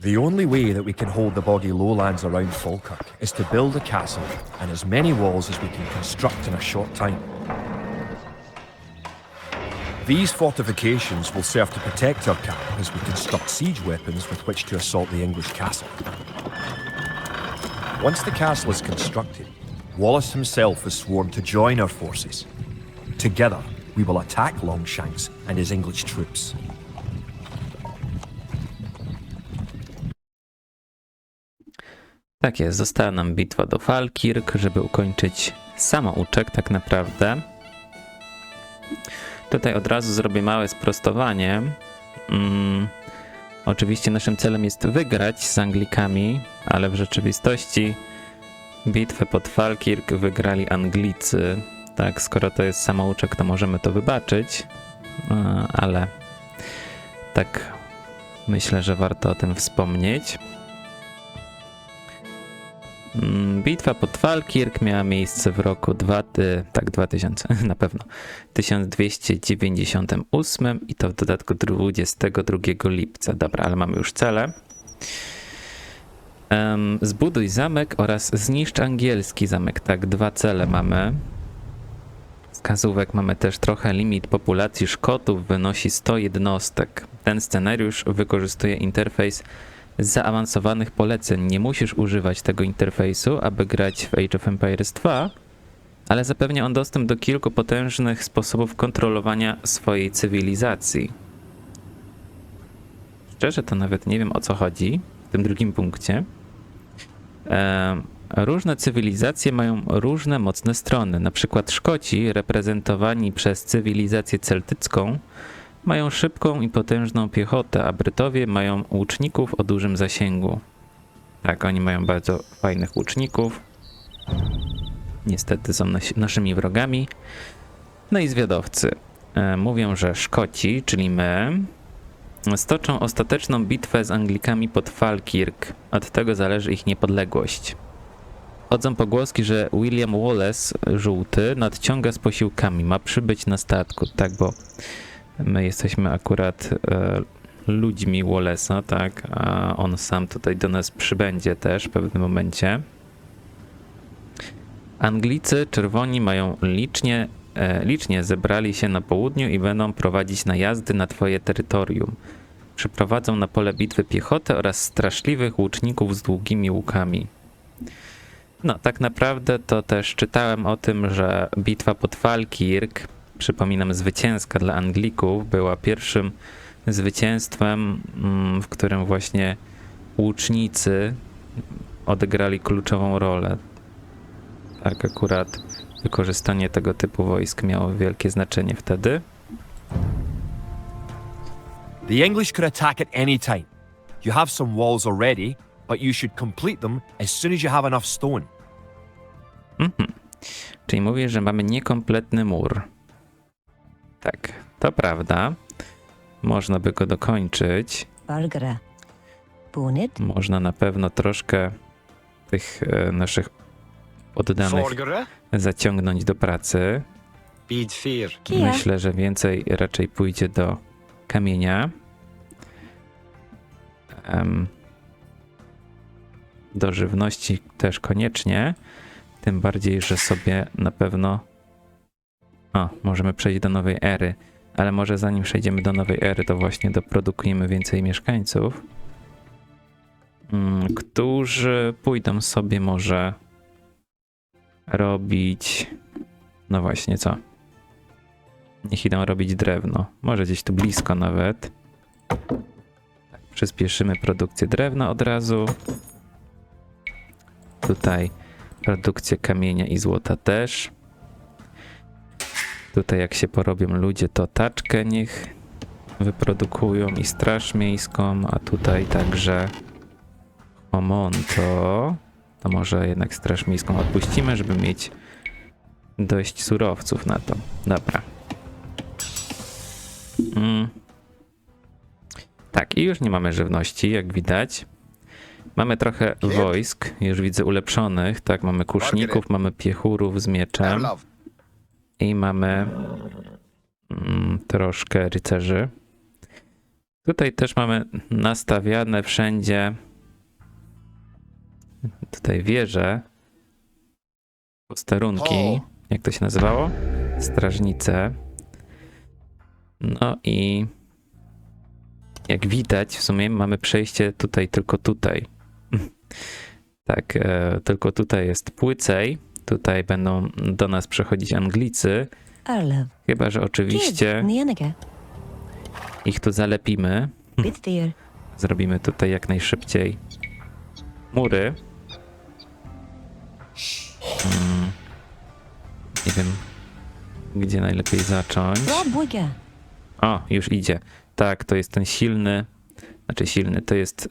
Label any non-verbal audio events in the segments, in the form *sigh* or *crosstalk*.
The only way that we can hold the boggy lowlands around Falkirk is to build a castle and as many walls as we can construct in a short time. These fortifications will serve to protect our camp as we construct siege weapons with which to assault the English castle. Once the castle is constructed, Wallace himself is sworn to join our forces. Together, we will attack Longshanks and his English troops. Tak jest, została nam bitwa do Falkirk, żeby ukończyć samouczek tak naprawdę. Tutaj od razu zrobię małe sprostowanie. Mm, oczywiście naszym celem jest wygrać z Anglikami, ale w rzeczywistości bitwę pod Falkirk wygrali Anglicy. Tak, skoro to jest samouczek, to możemy to wybaczyć, e, ale tak myślę, że warto o tym wspomnieć. Mm, Bitwa pod Falkirk miała miejsce w roku 2, tak 2000, *laughs* na pewno 1298 i to w dodatku 22 lipca. Dobra, ale mamy już cele. Zbuduj zamek oraz zniszcz angielski zamek. Tak, dwa cele mamy. Wskazówek mamy też trochę. Limit populacji Szkotów wynosi 100 jednostek. Ten scenariusz wykorzystuje interfejs zaawansowanych poleceń. Nie musisz używać tego interfejsu, aby grać w Age of Empires 2, ale zapewnia on dostęp do kilku potężnych sposobów kontrolowania swojej cywilizacji. Szczerze to nawet nie wiem o co chodzi w tym drugim punkcie. Em, Różne cywilizacje mają różne mocne strony. Na przykład Szkoci, reprezentowani przez cywilizację celtycką, mają szybką i potężną piechotę, a Brytowie mają łuczników o dużym zasięgu. Tak, oni mają bardzo fajnych łuczników. Niestety są nasi, naszymi wrogami. No i zwiadowcy. E, mówią, że Szkoci, czyli my, stoczą ostateczną bitwę z Anglikami pod Falkirk. Od tego zależy ich niepodległość. Chodzą pogłoski, że William Wallace, żółty, nadciąga z posiłkami. Ma przybyć na statku, tak, bo My jesteśmy akurat e, ludźmi Wallace'a, tak, a on sam tutaj do nas przybędzie też w pewnym momencie. Anglicy czerwoni mają licznie, e, licznie zebrali się na południu i będą prowadzić najazdy na twoje terytorium. Przyprowadzą na pole bitwy piechotę oraz straszliwych łuczników z długimi łukami. No, tak naprawdę to też czytałem o tym, że bitwa pod Falkirk przypominam, zwycięska dla Anglików, była pierwszym zwycięstwem, mm, w którym właśnie łucznicy odegrali kluczową rolę. Tak, akurat wykorzystanie tego typu wojsk miało wielkie znaczenie wtedy. The English could attack at any time. You have some walls already, but you should complete them as soon as you have enough stone. Mhm. Czyli mówię, że mamy niekompletny mur. Tak, to prawda. Można by go dokończyć. Można na pewno troszkę tych e, naszych poddanych Forgere, zaciągnąć do pracy. Kia. Myślę, że więcej raczej pójdzie do kamienia. Em, do żywności też koniecznie. Tym bardziej, że sobie na pewno. O, możemy przejść do nowej ery. Ale może zanim przejdziemy do nowej ery, to właśnie doprodukujemy więcej mieszkańców, mm, którzy pójdą sobie może robić. No właśnie, co? Niech idą robić drewno. Może gdzieś tu blisko nawet. Tak, przyspieszymy produkcję drewna od razu. Tutaj produkcję kamienia i złota też. Tutaj jak się porobią ludzie, to taczkę niech wyprodukują i straż miejską, a tutaj także Omonto. To może jednak straż miejską odpuścimy, żeby mieć dość surowców na to. Dobra. Mm. Tak, i już nie mamy żywności, jak widać. Mamy trochę wojsk, już widzę ulepszonych. Tak, mamy kuszników, mamy piechurów z mieczem. I mamy mm, troszkę rycerzy. Tutaj też mamy nastawiane wszędzie tutaj wieże, posterunki, jak to się nazywało? Strażnice. No i jak widać, w sumie mamy przejście tutaj tylko tutaj. *laughs* tak, e, tylko tutaj jest płycej. Tutaj będą do nas przechodzić Anglicy. Chyba, że oczywiście ich tu zalepimy. Zrobimy tutaj jak najszybciej mury. Mm. Nie wiem, gdzie najlepiej zacząć. O, już idzie. Tak, to jest ten silny, znaczy silny, to jest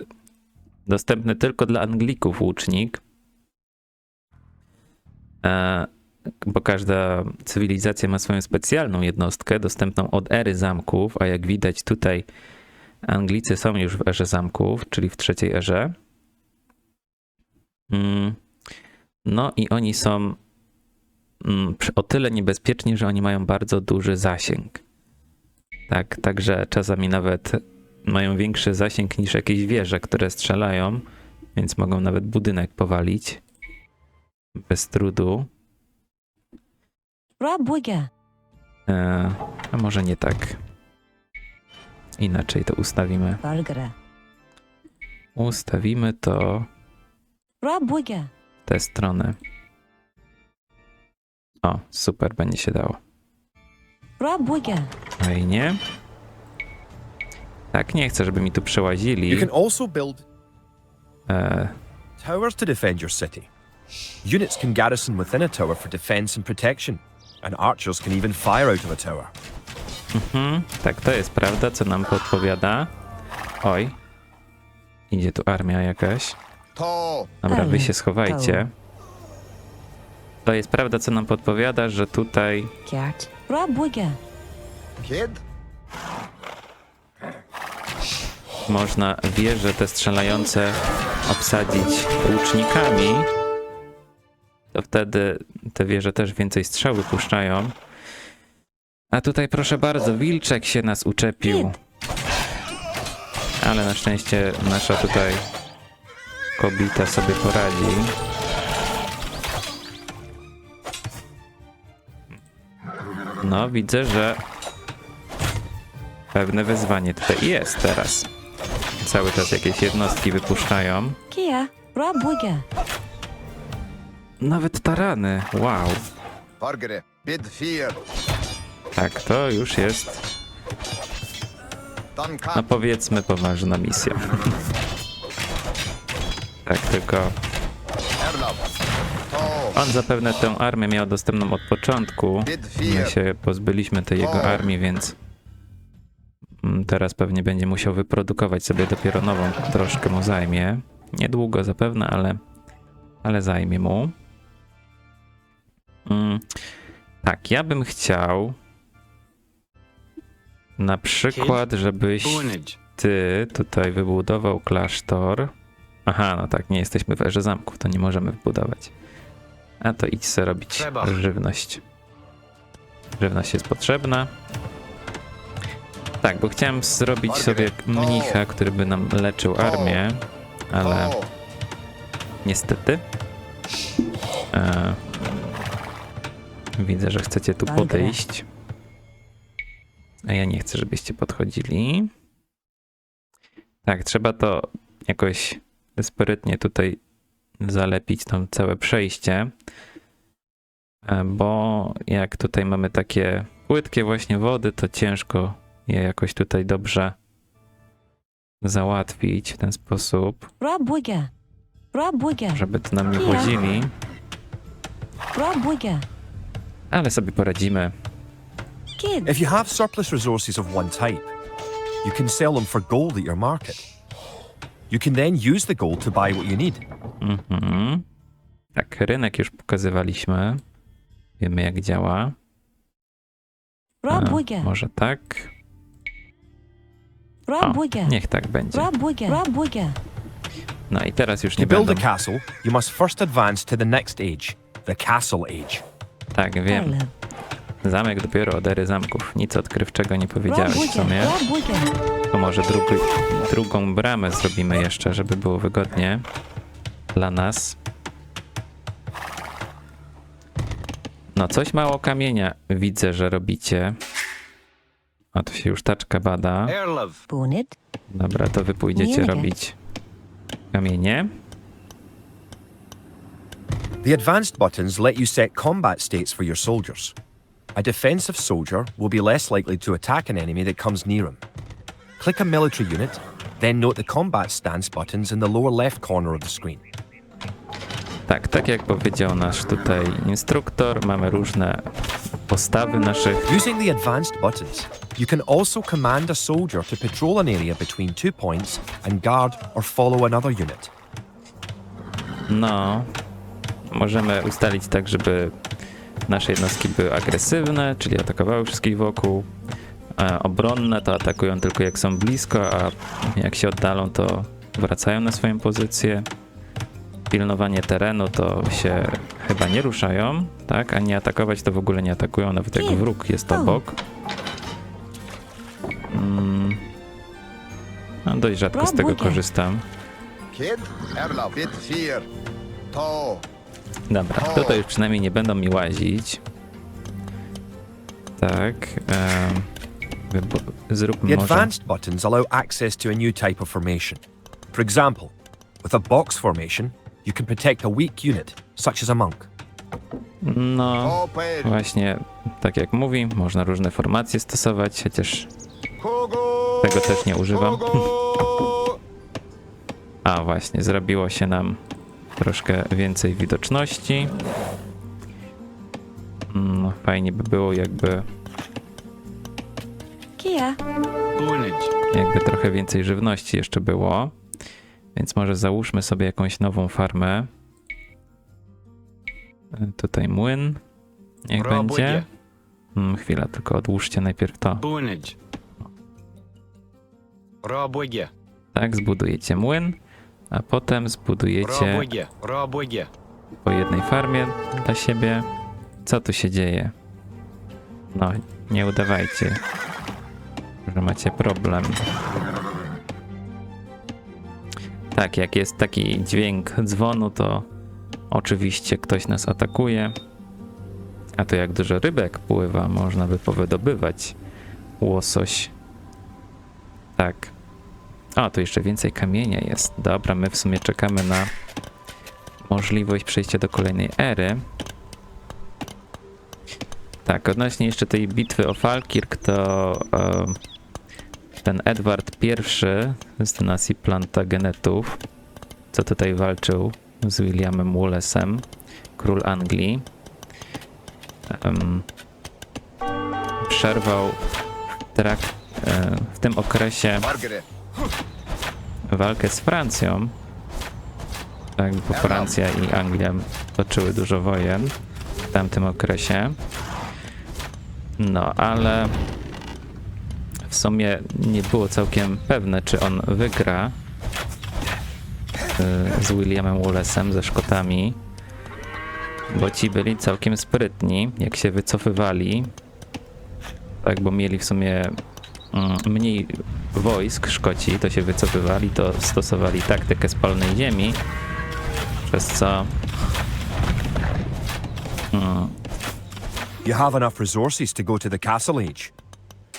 dostępny tylko dla Anglików łucznik. E, bo każda cywilizacja ma swoją specjalną jednostkę, dostępną od ery zamków, a jak widać tutaj Anglicy są już w erze zamków, czyli w trzeciej erze. Mm. No i oni są mm, o tyle niebezpieczni, że oni mają bardzo duży zasięg. Tak, także czasami nawet mają większy zasięg niż jakieś wieże, które strzelają, więc mogą nawet budynek powalić bez trudu. E, a może nie tak. Inaczej to ustawimy. Ustawimy to Robwiga. w tę stronę. O, super, będzie się dało. Robwiga. Fajnie. Tak, nie chcę, żeby mi tu przełazili. You can also build E, towers to defend your city. Units can garrison within a tower for defense and protection, and archers can even fire out of a tower. mhm, tak, to jest prawda, co nam podpowiada. Oj. Idzie tu armia jakaś. To! Dobra, wy się schowajcie. To jest prawda, co nam podpowiada, że tutaj można wieże te strzelające obsadzić łucznikami. To wtedy te wieże też więcej strzał wypuszczają. A tutaj proszę bardzo, wilczek się nas uczepił. Ale na szczęście nasza tutaj kobieta sobie poradzi. No, widzę, że pewne wyzwanie tutaj jest teraz. Cały czas jakieś jednostki wypuszczają. Kia. Nawet tarany. Wow. Tak, to już jest, no powiedzmy, poważna misja. *laughs* tak, tylko on zapewne tę armię miał dostępną od początku. My się pozbyliśmy tej jego armii, więc mm, teraz pewnie będzie musiał wyprodukować sobie dopiero nową. Troszkę mu zajmie. Niedługo zapewne, ale, ale zajmie mu. Mm, tak, ja bym chciał na przykład, żebyś ty tutaj wybudował klasztor. Aha, no tak, nie jesteśmy w erze zamków, to nie możemy wybudować. A to idź sobie robić Trzeba. żywność. Żywność jest potrzebna. Tak, bo chciałem zrobić sobie mnicha, który by nam leczył armię, ale niestety. E, widzę, że chcecie tu podejść. A ja nie chcę, żebyście podchodzili. Tak, trzeba to jakoś sprytnie tutaj zalepić tam całe przejście. E, Bo jak tutaj mamy takie płytkie właśnie wody, to ciężko je jakoś tutaj dobrze załatwić w ten sposób, żeby to nam nie włazili. Ale sobie poradzimy. Kid. If you have surplus resources of one type, you can sell them for gold at your market. You can then use the gold to buy what you need. Mhm. Tak, rynek już pokazywaliśmy. Wiemy jak działa. A, Robwiga. może tak? O, Robwiga. niech tak będzie. Robwiga. Robwiga. No i teraz już To nie build będą. a castle, you must first advance to the next age, the Castle Age. Tak, wiem. Zamek dopiero od ery zamków. Nic odkrywczego nie powiedziałeś w sumie. To może drugi, drugą bramę zrobimy jeszcze, żeby było wygodnie dla nas. No, coś mało kamienia widzę, że robicie. A tu się już taczka bada. Dobra, to wy pójdziecie robić kamienie. The advanced buttons let you set combat states for your soldiers. A defensive soldier will be less likely to attack an enemy that comes near him. Click a military unit, then note the combat stance buttons in the lower left corner of the screen. Tak, tak jak powiedział nasz tutaj instruktor, mamy różne postawy naszych Using the advanced buttons, you can also command a soldier to patrol an area between two points and guard or follow another unit. No, możemy ustalić tak, żeby nasze jednostki były agresywne, czyli atakowały wszystkich wokół. E, obronne to atakują tylko jak są blisko, a jak się oddalą, to wracają na swoją pozycję. Pilnowanie terenu to się chyba nie ruszają, tak? A nie atakować to w ogóle nie atakują, nawet jak wróg jest obok. Mm. No, dość rzadko z tego korzystam. Kid, Erlov, bid fear. To, Dobra, tutaj już przynajmniej nie będą mi łazić. Tak. wybo- zróbmy The może. advanced buttons allow access to a new type of formation. For example, with a box formation, you can protect a weak unit, such as a monk. No, właśnie tak jak mówi, można różne formacje stosować, chociaż tego też nie używam. *laughs* A właśnie, zrobiło się nam troszkę więcej widoczności. No, fajnie by było, jakby, Kia. Jakby trochę więcej żywności jeszcze było. Więc może załóżmy sobie jakąś nową farmę. E, Tutaj młyn. Niech będzie. Robugie. Mm, chwila, tylko odłóżcie najpierw to. Robugie. Tak, zbudujecie młyn, a potem zbudujecie po jednej farmie dla siebie. Co tu się dzieje? No, nie udawajcie, że macie problem. Tak, jak jest taki dźwięk dzwonu, to oczywiście ktoś nas atakuje. A to jak dużo rybek pływa, można by powydobywać łosoś. Tak. A, tu jeszcze więcej kamienia jest. Dobra, my w sumie czekamy na możliwość przejścia do kolejnej ery. Tak, odnośnie jeszcze tej bitwy o Falkirk, to ten Edward I z dynastii Plantagenetów, co tutaj walczył z Williamem Wallace'em, król Anglii, przerwał w, e, w tym okresie. Walkę z Francją. Tak, bo Francja i Anglia toczyły dużo wojen w tamtym okresie. No, ale w sumie nie było całkiem pewne, czy on wygra y, z Williamem Wallace'em, ze Szkotami, bo ci byli całkiem sprytni, jak się wycofywali, tak, bo mieli w sumie mniej wojsk Szkoci, to się wycofywali, to stosowali taktykę spalonej ziemi, przez co mm, You have enough resources to go to the Castle Age.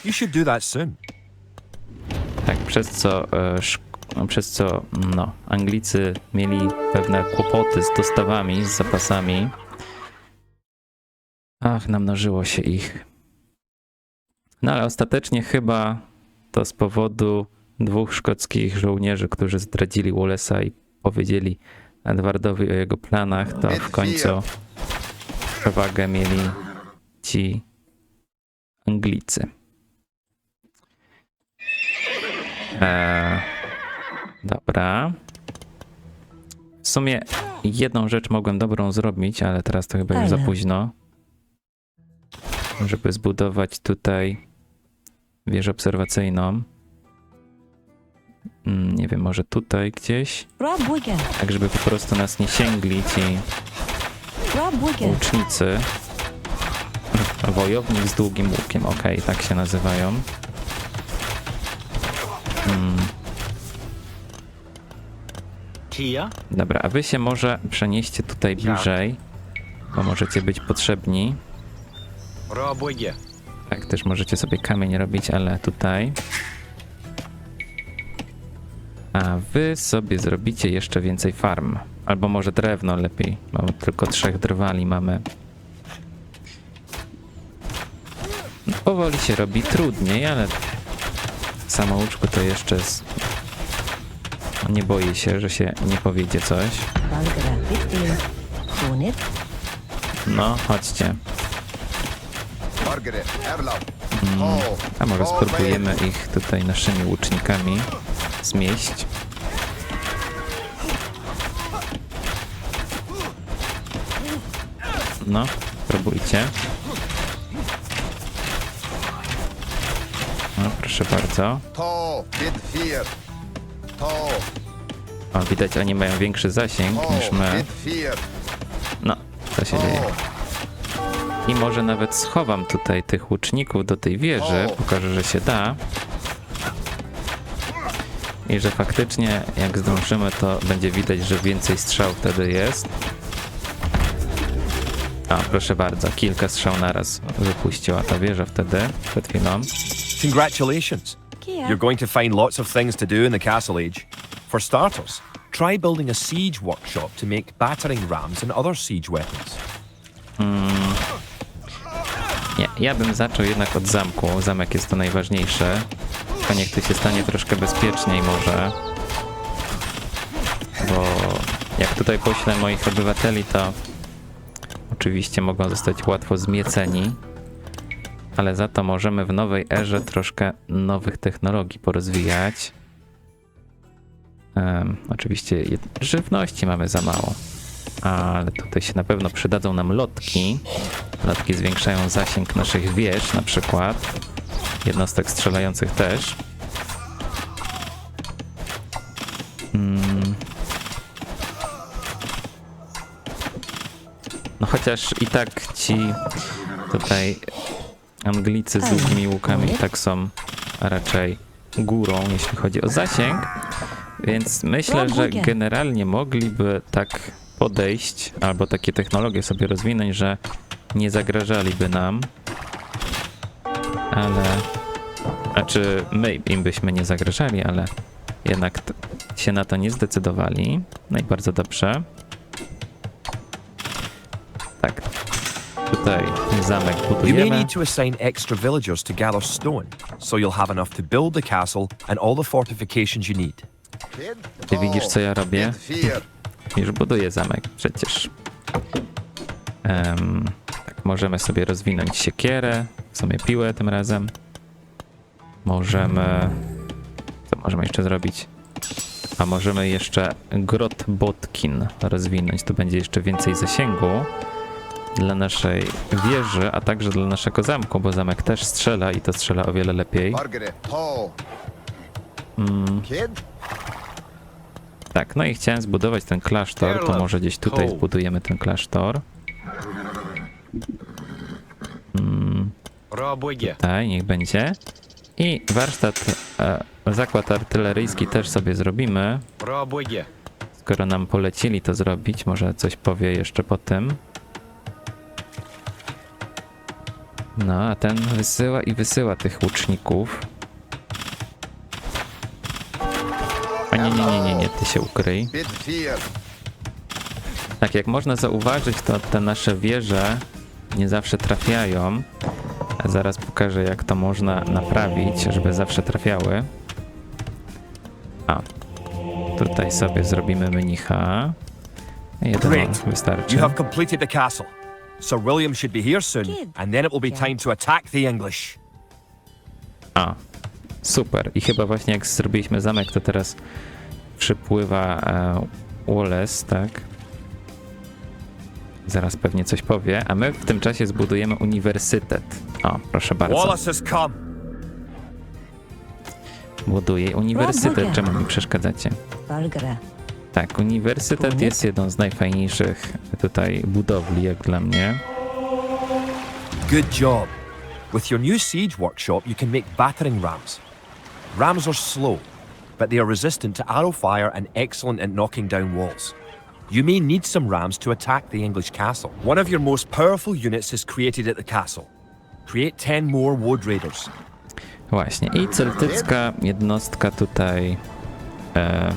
You should do that soon. tak, przez co e, przez co no, Anglicy mieli pewne kłopoty z dostawami, z zapasami. Ach, namnożyło się ich. No ale ostatecznie chyba to z powodu dwóch szkockich żołnierzy, którzy zdradzili Wallace'a i powiedzieli Edwardowi o jego planach, to w końcu przewagę mieli ci Anglicy. Eee, dobra. W sumie jedną rzecz mogłem dobrą zrobić, ale teraz to chyba już za późno. Żeby zbudować tutaj wieżę obserwacyjną. Mm, Nie wiem, może tutaj gdzieś. Tak, żeby po prostu nas nie sięgli ci łucznicy. Wojownik z długim łukiem, okej, tak się nazywają. Kia. Dobra, a wy się może przenieście tutaj bliżej, bo możecie być potrzebni. Tak, też możecie sobie kamień robić, ale tutaj. A wy sobie zrobicie jeszcze więcej farm. Albo może drewno lepiej. Mamy tylko trzech drwali mamy. No, powoli się robi trudniej, ale w samouczku to jeszcze jest... Nie boję się, że się nie powiedzie coś. No, chodźcie. A może spróbujemy ich tutaj naszymi łucznikami zmieść. No, spróbujcie. No, proszę bardzo. O, widać, oni mają większy zasięg niż my. No, co się dzieje? I może nawet schowam tutaj tych łuczników do tej wieży. Pokażę, że się da. I że faktycznie jak zdążymy, to będzie widać, że więcej strzał wtedy jest. A, proszę bardzo, kilka strzał naraz wypuściła ta wieża wtedy, przed chwilą. Congratulations! You're going to find lots of things to do in the Castle Age. For starters, try building a siege workshop to make battering rams and other siege weapons. Nie, ja bym zaczął jednak od zamku. Zamek jest to najważniejsze. Tylko niech tu się stanie troszkę bezpieczniej może. Bo jak tutaj poślę moich obywateli, to oczywiście mogą zostać łatwo zmieceni. Ale za to możemy w nowej erze troszkę nowych technologii porozwijać. Em, oczywiście żywności mamy za mało. Ale tutaj się na pewno przydadzą nam lotki. Lotki zwiększają zasięg naszych wież, na przykład. Jednostek strzelających też. Mm. No chociaż i tak ci tutaj Anglicy z długimi łukami tak są raczej górą, jeśli chodzi o zasięg. Więc myślę, że generalnie mogliby tak podejść, albo takie technologie sobie rozwinąć, że nie zagrażaliby nam. Ale. Znaczy, my im byśmy nie zagrażali, ale jednak się na to nie zdecydowali. No i bardzo dobrze. Tak. Tutaj zamek You may budujemy. need to assign extra villagers to gather stone, so you'll have enough to build the castle and all the fortifications you need. Ty widzisz, co ja robię? Już buduję zamek przecież. Em, tak, możemy sobie rozwinąć siekierę, w sumie piłę tym razem. Możemy... Co możemy jeszcze zrobić? A możemy jeszcze grot Botkin rozwinąć. Tu będzie jeszcze więcej zasięgu dla naszej wieży, a także dla naszego zamku, bo zamek też strzela i to strzela o wiele lepiej. To. Mm. Tak, no i chciałem zbudować ten klasztor, to może gdzieś tutaj zbudujemy ten klasztor. Hmm, tutaj, niech będzie. I warsztat, e, zakład artyleryjski też sobie zrobimy. Skoro nam polecili to zrobić, może coś powie jeszcze po tym. No, a ten wysyła i wysyła tych łuczników. Ty się ukryj. Tak, jak można zauważyć, to te nasze wieże nie zawsze trafiają. A zaraz pokażę, jak to można naprawić, żeby zawsze trafiały. A, tutaj sobie zrobimy mnicha. Jeden Great. wystarczy. You have completed the castle. Sir William should be here soon, and then it will be time to attack the English. A, super. I chyba właśnie jak zrobiliśmy zamek, to teraz przypływa e, Wallace, tak? Zaraz pewnie coś powie, a my w tym czasie zbudujemy uniwersytet. O, proszę bardzo. Wallace has come. Buduję uniwersytet, czemu mi przeszkadzacie? Tak, uniwersytet jest jedną z najfajniejszych tutaj budowli, jak dla mnie. Good job. With your new siege workshop, you can make battering rams. Rams are slow, but they are resistant to arrow fire and excellent at knocking down walls. You may need some rams to attack the English castle. One of your most powerful units is created at the castle. Create 10 more Wood Raiders. Właśnie. I celtycka jednostka tutaj e,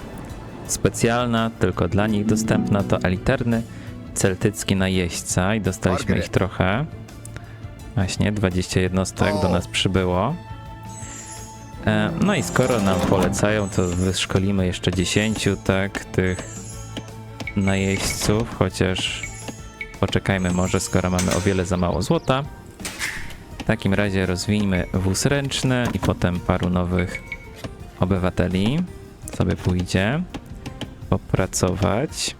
specjalna, tylko dla nich dostępna, to elitarny celtycki najeźdźca i dostaliśmy ich trochę. Właśnie, 20 jednostek do nas przybyło. E, no i skoro nam polecają, to wyszkolimy jeszcze 10 tak, tych najeźdźców, chociaż poczekajmy może, skoro mamy o wiele za mało złota. W takim razie rozwijmy wóz ręczny i potem paru nowych obywateli sobie pójdzie popracować.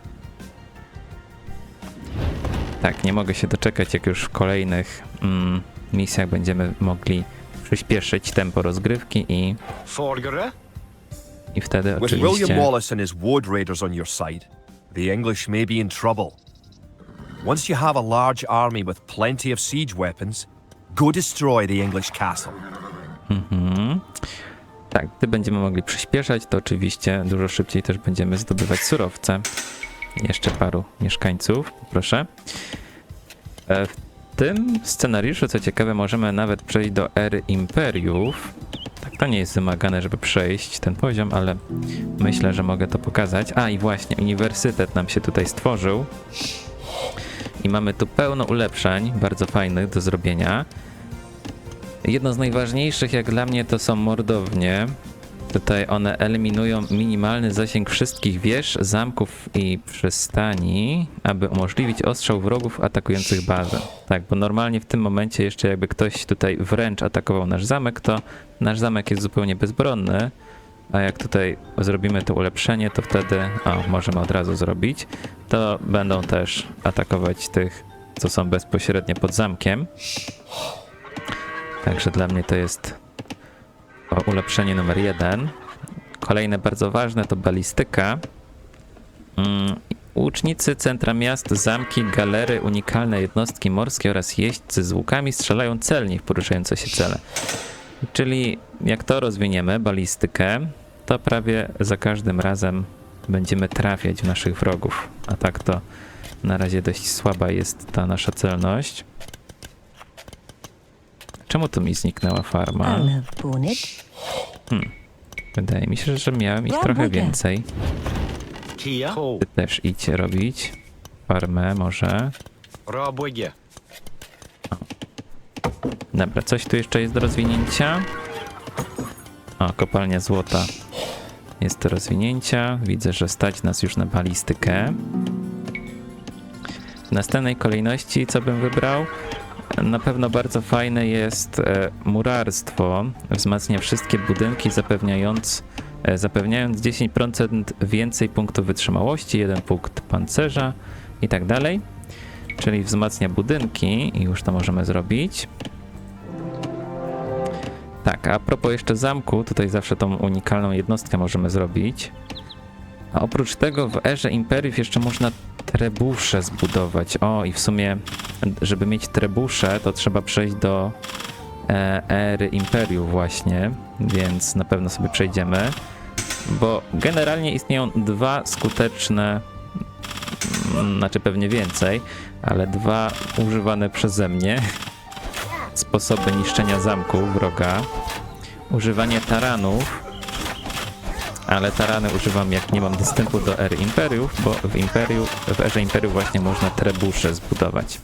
Tak, nie mogę się doczekać, jak już w kolejnych mm, misjach będziemy mogli przyspieszyć tempo rozgrywki i, i wtedy With William oczywiście... Wallace and his Wood Raiders on your side, the English may be in trouble. Once you have a large army with plenty of siege weapons, go destroy the English castle. Tak, gdy będziemy mogli przyspieszać, to oczywiście dużo szybciej też będziemy zdobywać surowce. Jeszcze paru mieszkańców, proszę. E, W tym scenariuszu, co ciekawe, możemy nawet przejść do ery imperiów. Tak, to nie jest wymagane, żeby przejść ten poziom, ale myślę, że mogę to pokazać. A i właśnie, uniwersytet nam się tutaj stworzył. I mamy tu pełno ulepszeń, bardzo fajnych do zrobienia. Jedno z najważniejszych, jak dla mnie, to są mordownie. Tutaj one eliminują minimalny zasięg wszystkich wież, zamków i przystani, aby umożliwić ostrzał wrogów atakujących bazę. Tak, bo normalnie w tym momencie jeszcze jakby ktoś tutaj wręcz atakował nasz zamek, to nasz zamek jest zupełnie bezbronny, a jak tutaj zrobimy to ulepszenie, to wtedy, o, możemy od razu zrobić, to będą też atakować tych, co są bezpośrednio pod zamkiem. Także dla mnie to jest ulepszenie numer jeden. Kolejne bardzo ważne to balistyka. Mm, Łucznicy, centra miast, zamki, galery, unikalne jednostki morskie oraz jeźdźcy z łukami strzelają celnie w poruszające się cele. Czyli jak to rozwiniemy, balistykę, to prawie za każdym razem będziemy trafiać w naszych wrogów. A tak to na razie dość słaba jest ta nasza celność. Czemu tu mi zniknęła farma? Hmm. Wydaje mi się, że miałem ich trochę więcej. Ty też idź robić. Farmę może. Dobra, coś tu jeszcze jest do rozwinięcia. O, kopalnia złota jest do rozwinięcia. Widzę, że stać nas już na balistykę. W następnej kolejności co bym wybrał? Na pewno bardzo fajne jest e, murarstwo. Wzmacnia wszystkie budynki, zapewniając, e, zapewniając 10% więcej punktów wytrzymałości, 1 punkt pancerza i tak dalej. Czyli wzmacnia budynki i już to możemy zrobić. Tak, a propos jeszcze zamku, tutaj zawsze tą unikalną jednostkę możemy zrobić. A oprócz tego w erze imperiów jeszcze można trebusze zbudować. O, i w sumie, żeby mieć trebusze, to trzeba przejść do e, ery imperiów właśnie, więc na pewno sobie przejdziemy. Bo generalnie istnieją dwa skuteczne, mm, znaczy pewnie więcej, ale dwa używane przeze mnie *laughs* sposoby niszczenia zamku wroga. Używanie taranów, ale tarany używam jak nie mam dostępu do ery imperiów, bo w imperium, w erze imperiów właśnie można trebusze zbudować.